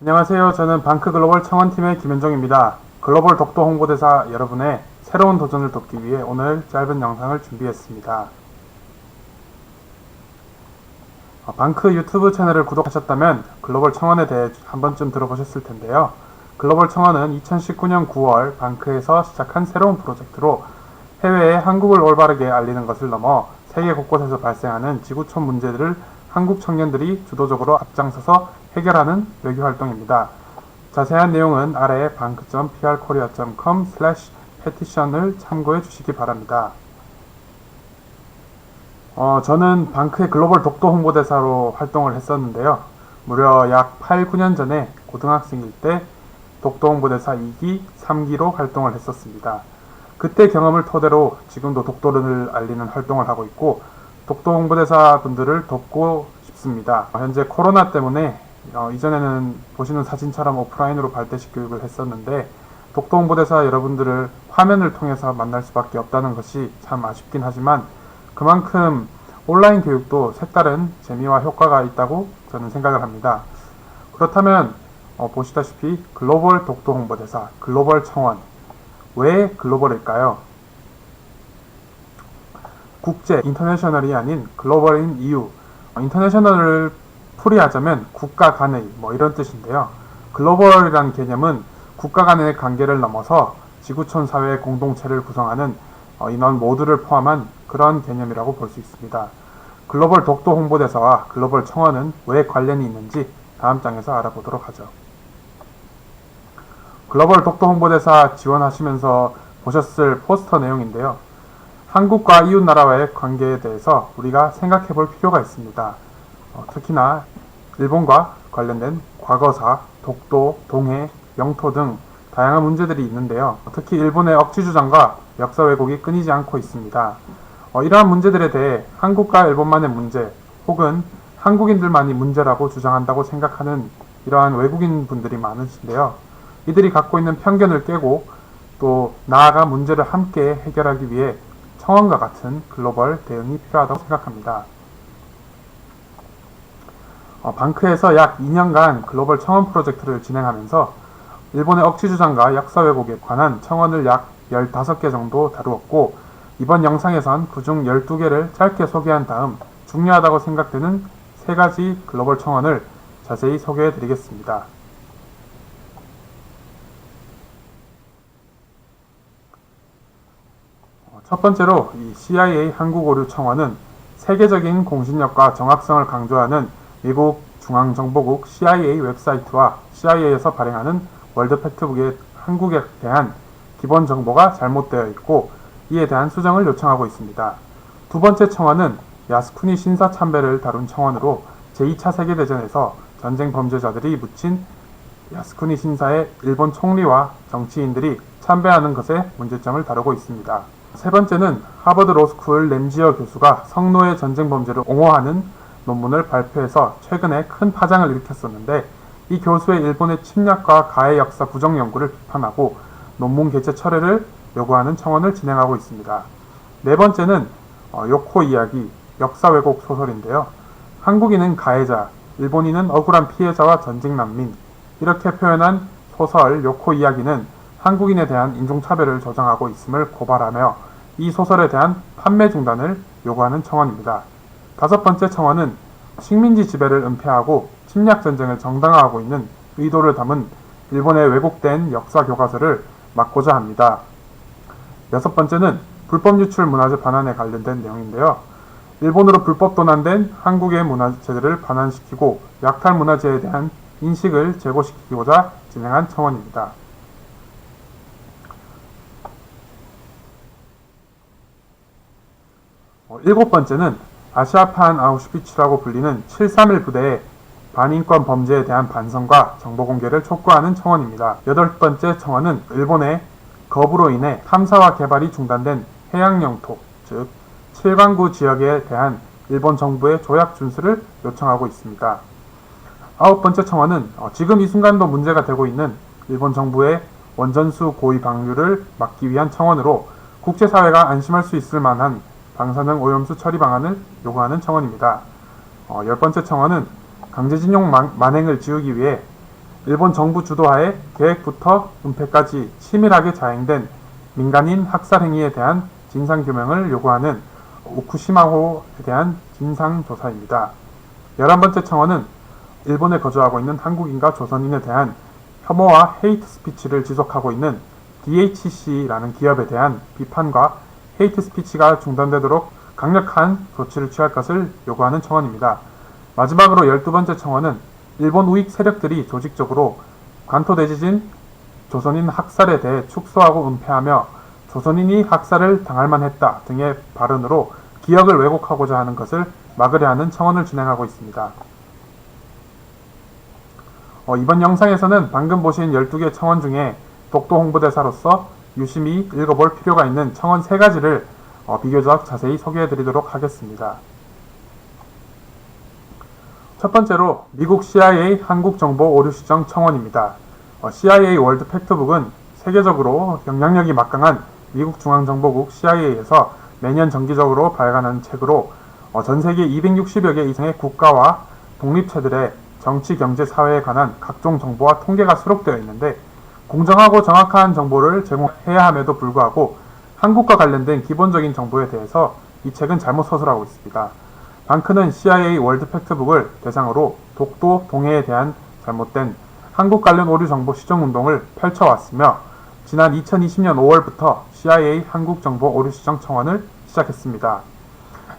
안녕하세요. 저는 방크 글로벌 청원팀의 김현정입니다. 글로벌 독도 홍보대사 여러분의 새로운 도전을 돕기 위해 오늘 짧은 영상을 준비했습니다. 어, 방크 유튜브 채널을 구독하셨다면 글로벌 청원에 대해 한 번쯤 들어보셨을 텐데요. 글로벌 청원은 2019년 9월 방크에서 시작한 새로운 프로젝트로 해외에 한국을 올바르게 알리는 것을 넘어 세계 곳곳에서 발생하는 지구촌 문제들을 한국 청년들이 주도적으로 앞장서서 해결하는 외교 활동입니다. 자세한 내용은 아래 bank.prkorea.com petition을 참고해 주시기 바랍니다. 어, 저는 방크의 글로벌 독도 홍보대사로 활동을 했었는데요. 무려 약 8, 9년 전에 고등학생일 때 독도 홍보대사 2기, 3기로 활동을 했었습니다. 그때 경험을 토대로 지금도 독도를 알리는 활동을 하고 있고 독도 홍보대사 분들을 돕고 싶습니다. 현재 코로나 때문에 어, 이전에는 보시는 사진처럼 오프라인으로 발대식 교육을 했었는데 독도 홍보대사 여러분들을 화면을 통해서 만날 수밖에 없다는 것이 참 아쉽긴 하지만 그만큼 온라인 교육도 색다른 재미와 효과가 있다고 저는 생각을 합니다. 그렇다면 어, 보시다시피 글로벌 독도 홍보대사, 글로벌 청원 왜 글로벌일까요? 국제, 인터내셔널이 아닌 글로벌인 이유. 어, 인터내셔널을 풀이하자면 국가 간의 뭐 이런 뜻인데요. 글로벌이라는 개념은 국가 간의 관계를 넘어서 지구촌 사회의 공동체를 구성하는 어, 인원 모두를 포함한 그런 개념이라고 볼 수 있습니다. 글로벌 독도 홍보대사와 글로벌 청원은 왜 관련이 있는지 다음 장에서 알아보도록 하죠. 글로벌 독도 홍보대사 지원하시면서 보셨을 포스터 내용인데요. 한국과 이웃 나라와의 관계에 대해서 우리가 생각해 볼 필요가 있습니다. 어, 특히나 일본과 관련된 과거사, 독도, 동해, 영토 등 다양한 문제들이 있는데요. 특히 일본의 억지 주장과 역사 왜곡이 끊이지 않고 있습니다. 어, 이러한 문제들에 대해 한국과 일본만의 문제 혹은 한국인들만이 문제라고 주장한다고 생각하는 이러한 외국인 분들이 많으신데요. 이들이 갖고 있는 편견을 깨고 또 나아가 문제를 함께 해결하기 위해 청원과 같은 글로벌 대응이 필요하다고 생각합니다. 어, 방크에서 약 2년간 글로벌 청원 프로젝트를 진행하면서 일본의 억지 주장과 역사 왜곡에 관한 청원을 약 15개 정도 다루었고 이번 영상에선 그중 12개를 짧게 소개한 다음 중요하다고 생각되는 세 가지 글로벌 청원을 자세히 소개해 드리겠습니다. 어, 첫 번째로 이 CIA 한국 오류 청원은 세계적인 공신력과 정확성을 강조하는 미국 중앙정보국 CIA 웹사이트와 CIA에서 발행하는 월드 팩트북의 한국에 대한 기본 정보가 잘못되어 있고 이에 대한 수정을 요청하고 있습니다. 두 번째 청원은 야스쿠니 신사 참배를 다룬 청원으로 제2차 세계대전에서 전쟁 범죄자들이 묻힌 야스쿠니 신사의 일본 총리와 정치인들이 참배하는 것의 문제점을 다루고 있습니다. 세 번째는 하버드 로스쿨 램지어 교수가 성노예 전쟁 범죄를 옹호하는 논문을 발표해서 최근에 큰 파장을 일으켰었는데 이 교수의 일본의 침략과 가해 역사 부정 연구를 비판하고 논문 개체 철회를 요구하는 청원을 진행하고 있습니다. 네 번째는 어, 요코 이야기 역사 왜곡 소설인데요. 한국인은 가해자, 일본인은 억울한 피해자와 전쟁 난민 이렇게 표현한 소설 요코 이야기는 한국인에 대한 인종차별을 조장하고 있음을 고발하며 이 소설에 대한 판매 중단을 요구하는 청원입니다. 다섯 번째 청원은 식민지 지배를 은폐하고 침략 전쟁을 정당화하고 있는 의도를 담은 일본의 왜곡된 역사 교과서를 막고자 합니다. 여섯 번째는 불법 유출 문화재 반환에 관련된 내용인데요. 일본으로 불법 도난된 한국의 문화재들을 반환시키고 약탈 문화재에 대한 인식을 제고시키고자 진행한 청원입니다. 어, 일곱 번째는 아시아판 아우슈비츠라고 불리는 731 부대의 반인권 범죄에 대한 반성과 정보 공개를 촉구하는 청원입니다. 여덟 번째 청원은 일본의 거부로 인해 탐사와 개발이 중단된 해양 영토, 즉 7광구 지역에 대한 일본 정부의 조약 준수를 요청하고 있습니다. 아홉 번째 청원은 어, 지금 이 순간도 문제가 되고 있는 일본 정부의 원전수 고의 방류를 막기 위한 청원으로 국제사회가 안심할 수 있을 만한 방사능 오염수 처리 방안을 요구하는 청원입니다. 어, 열 번째 청원은 강제징용 만, 만행을 지우기 위해 일본 정부 주도하에 계획부터 은폐까지 치밀하게 자행된 민간인 학살 행위에 대한 진상 규명을 요구하는 오쿠시마호에 대한 진상 조사입니다. 11번째 청원은 일본에 거주하고 있는 한국인과 조선인에 대한 혐오와 헤이트 스피치를 지속하고 있는 DHC라는 기업에 대한 비판과 헤이트 스피치가 중단되도록 강력한 조치를 취할 것을 요구하는 청원입니다. 마지막으로 12번째 청원은 일본 우익 세력들이 조직적으로 관토 대지진 조선인 학살에 대해 축소하고 은폐하며 조선인이 학살을 당할 만 했다 등의 발언으로 기억을 왜곡하고자 하는 것을 막으려 하는 청원을 진행하고 있습니다. 어, 이번 영상에서는 방금 보신 12개 청원 중에 독도 홍보대사로서 유심히 읽어볼 필요가 있는 청원 3가지를 어, 비교적 자세히 소개해 드리도록 하겠습니다. 첫 번째로 미국 CIA 한국 정보 오류 시정 청원입니다. 어, CIA 월드 팩트북은 세계적으로 영향력이 막강한 미국 중앙정보국 CIA에서 매년 정기적으로 발간하는 책으로 어, 전 세계 260여 개 이상의 국가와 독립체들의 정치, 경제, 사회에 관한 각종 정보와 통계가 수록되어 있는데 공정하고 정확한 정보를 제공해야 함에도 불구하고 한국과 관련된 기본적인 정보에 대해서 이 책은 잘못 서술하고 있습니다. 방크는 CIA 월드 팩트북을 대상으로 독도 동해에 대한 잘못된 한국 관련 오류 정보 시정 운동을 펼쳐왔으며 지난 2020년 5월부터 CIA 한국 정보 오류 시정 청원을 시작했습니다.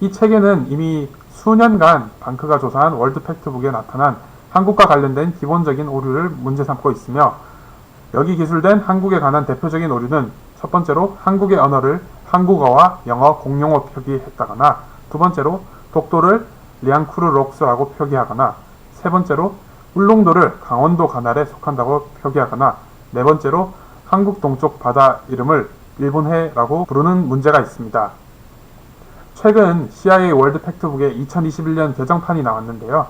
이 책에는 이미 수년간 방크가 조사한 월드 팩트북에 나타난 한국과 관련된 기본적인 오류를 문제 삼고 있으며 여기 기술된 한국에 관한 대표적인 오류는 첫 번째로 한국의 언어를 한국어와 영어 공용어 표기했다거나 두 번째로 독도를 리앙쿠르록스라고 표기하거나 세 번째로 울릉도를 강원도 관할에 속한다고 표기하거나 네 번째로 한국 동쪽 바다 이름을 일본해라고 부르는 문제가 있습니다. 최근 CIA 월드 팩트북의 2021년 개정판이 나왔는데요.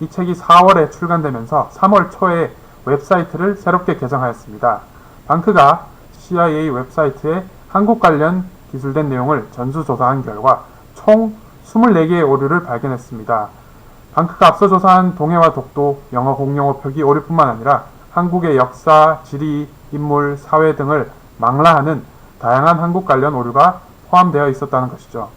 이 책이 4월에 출간되면서 3월 초에 웹사이트를 새롭게 개정하였습니다. 방크가 CIA 웹사이트에 한국 관련 기술된 내용을 전수조사한 결과 총 24개의 오류를 발견했습니다. 방크가 앞서 조사한 동해와 독도, 영어 공용어 표기 오류뿐만 아니라 한국의 역사, 지리, 인물, 사회 등을 망라하는 다양한 한국 관련 오류가 포함되어 있었다는 것이죠.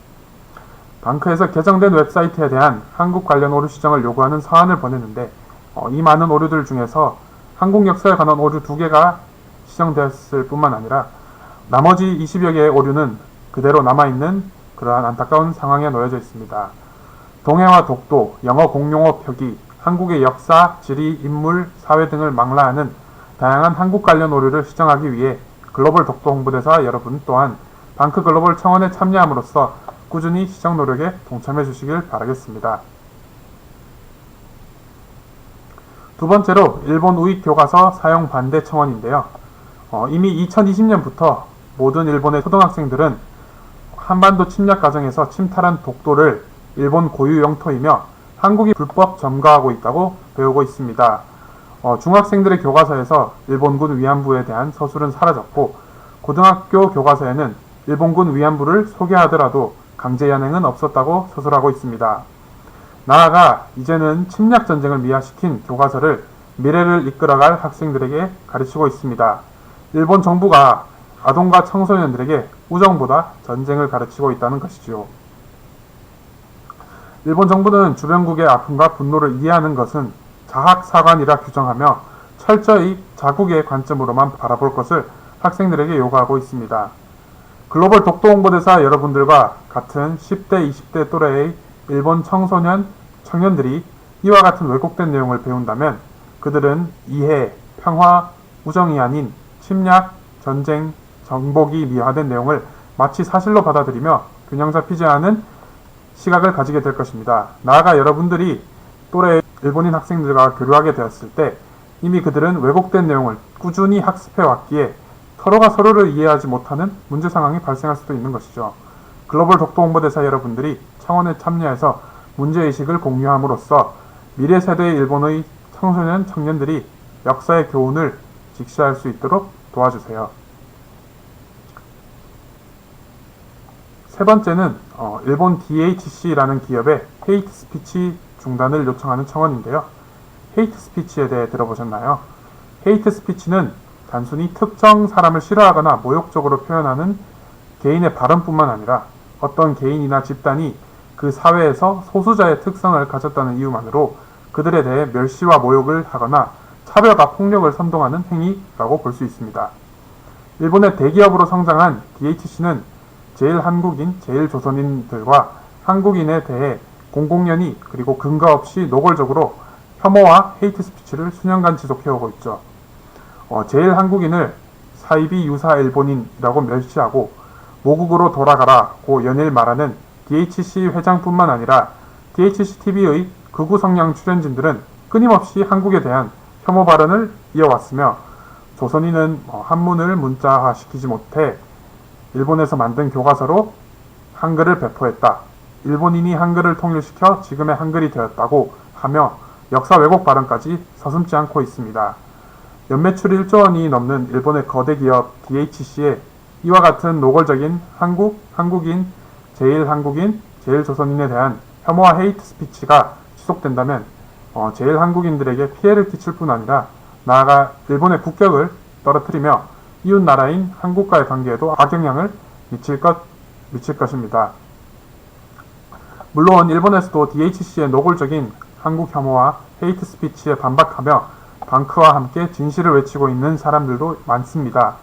방크에서 개정된 웹사이트에 대한 한국 관련 오류 시정을 요구하는 사안을 보냈는데 어, 이 많은 오류들 중에서 한국 역사에 관한 오류 두 개가 시정되었을 뿐만 아니라 나머지 20여 개의 오류는 그대로 남아있는 그러한 안타까운 상황에 놓여져 있습니다. 동해와 독도, 영어 공용어 표기, 한국의 역사, 지리, 인물, 사회 등을 망라하는 다양한 한국 관련 오류를 시정하기 위해 글로벌 독도 홍보대사 여러분 또한 방크 글로벌 청원에 참여함으로써 꾸준히 시정 노력에 동참해 주시길 바라겠습니다. 두 번째로 일본 우익 교과서 사용 반대 청원인데요. 어, 이미 2020년부터 모든 일본의 초등학생들은 한반도 침략 과정에서 침탈한 독도를 일본 고유 영토이며 한국이 불법 점거하고 있다고 배우고 있습니다. 어, 중학생들의 교과서에서 일본군 위안부에 대한 서술은 사라졌고 고등학교 교과서에는 일본군 위안부를 소개하더라도 강제 연행은 없었다고 서술하고 있습니다. 나아가 이제는 침략 전쟁을 미화시킨 교과서를 미래를 이끌어갈 학생들에게 가르치고 있습니다. 일본 정부가 아동과 청소년들에게 우정보다 전쟁을 가르치고 있다는 것이지요. 일본 정부는 주변국의 아픔과 분노를 이해하는 것은 자학사관이라 규정하며 철저히 자국의 관점으로만 바라볼 것을 학생들에게 요구하고 있습니다. 글로벌 독도 홍보대사 여러분들과 같은 10대, 20대 또래의 일본 청소년, 청년들이 이와 같은 왜곡된 내용을 배운다면 그들은 이해, 평화, 우정이 아닌 침략, 전쟁, 정복이 미화된 내용을 마치 사실로 받아들이며 균형 잡히지 않은 시각을 가지게 될 것입니다. 나아가 여러분들이 또래 일본인 학생들과 교류하게 되었을 때 이미 그들은 왜곡된 내용을 꾸준히 학습해 왔기에 서로가 서로를 이해하지 못하는 문제 상황이 발생할 수도 있는 것이죠. 글로벌 독도 홍보대사 여러분들이 청원에 참여해서 문제의식을 공유함으로써 미래 세대의 일본의 청소년 청년들이 역사의 교훈을 직시할 수 있도록 도와주세요. 세 번째는 어, 일본 DHC라는 기업의 헤이트 스피치 중단을 요청하는 청원인데요. 헤이트 스피치에 대해 들어보셨나요? 헤이트 스피치는 단순히 특정 사람을 싫어하거나 모욕적으로 표현하는 개인의 발언뿐만 아니라 어떤 개인이나 집단이 그 사회에서 소수자의 특성을 가졌다는 이유만으로 그들에 대해 멸시와 모욕을 하거나 차별과 폭력을 선동하는 행위라고 볼 수 있습니다. 일본의 대기업으로 성장한 DHC는 제일 한국인, 제일 조선인들과 한국인에 대해 공공연히 그리고 근거 없이 노골적으로 혐오와 헤이트 스피치를 수년간 지속해오고 있죠. 어, 제일 한국인을 사이비 유사 일본인이라고 멸시하고 모국으로 돌아가라고 연일 말하는 DHC 회장뿐만 아니라 DHC TV의 극우 성향 출연진들은 끊임없이 한국에 대한 혐오 발언을 이어왔으며 조선인은 어, 한문을 문자화시키지 못해 일본에서 만든 교과서로 한글을 배포했다. 일본인이 한글을 통일시켜 지금의 한글이 되었다고 하며 역사 왜곡 발언까지 서슴지 않고 있습니다. 연매출 1조 원이 넘는 일본의 거대 기업 DHC에 이와 같은 노골적인 한국, 한국인, 제일 한국인, 제일 조선인에 대한 혐오와 헤이트 스피치가 지속된다면 어, 제일 한국인들에게 피해를 끼칠 뿐 아니라 나아가 일본의 국격을 떨어뜨리며 이웃 나라인 한국과의 관계에도 악영향을 미칠 것 미칠 것입니다. 물론 일본에서도 DHC의 노골적인 한국 혐오와 헤이트 스피치에 반박하며 방크와 함께 진실을 외치고 있는 사람들도 많습니다.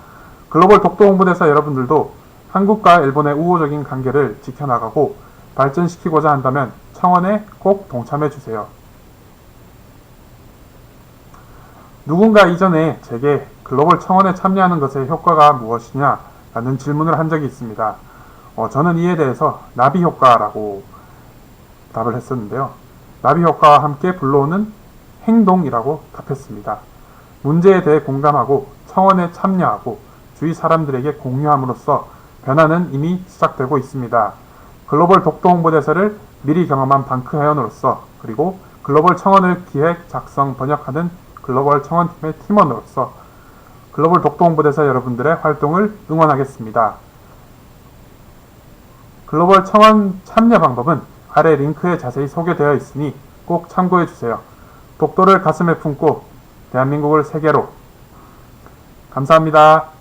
글로벌 독도 홍보대사 여러분들도 한국과 일본의 우호적인 관계를 지켜나가고 발전시키고자 한다면 청원에 꼭 동참해 주세요. 누군가 이전에 제게 글로벌 청원에 참여하는 것의 효과가 무엇이냐 라는 질문을 한 적이 있습니다. 어, 저는 이에 대해서 나비 효과라고 답을 했었는데요. 나비 효과와 함께 불러오는 행동이라고 답했습니다. 문제에 대해 공감하고 청원에 참여하고 주위 사람들에게 공유함으로써 변화는 이미 시작되고 있습니다. 글로벌 독도 홍보대사를 미리 경험한 방크 회원으로서 그리고 글로벌 청원을 기획, 작성, 번역하는 글로벌 청원팀의 팀원으로서 글로벌 독도 홍보대사 여러분들의 활동을 응원하겠습니다. 글로벌 청원 참여 방법은 아래 링크에 자세히 소개되어 있으니 꼭 참고해 주세요. 독도를 가슴에 품고 대한민국을 세계로 감사합니다.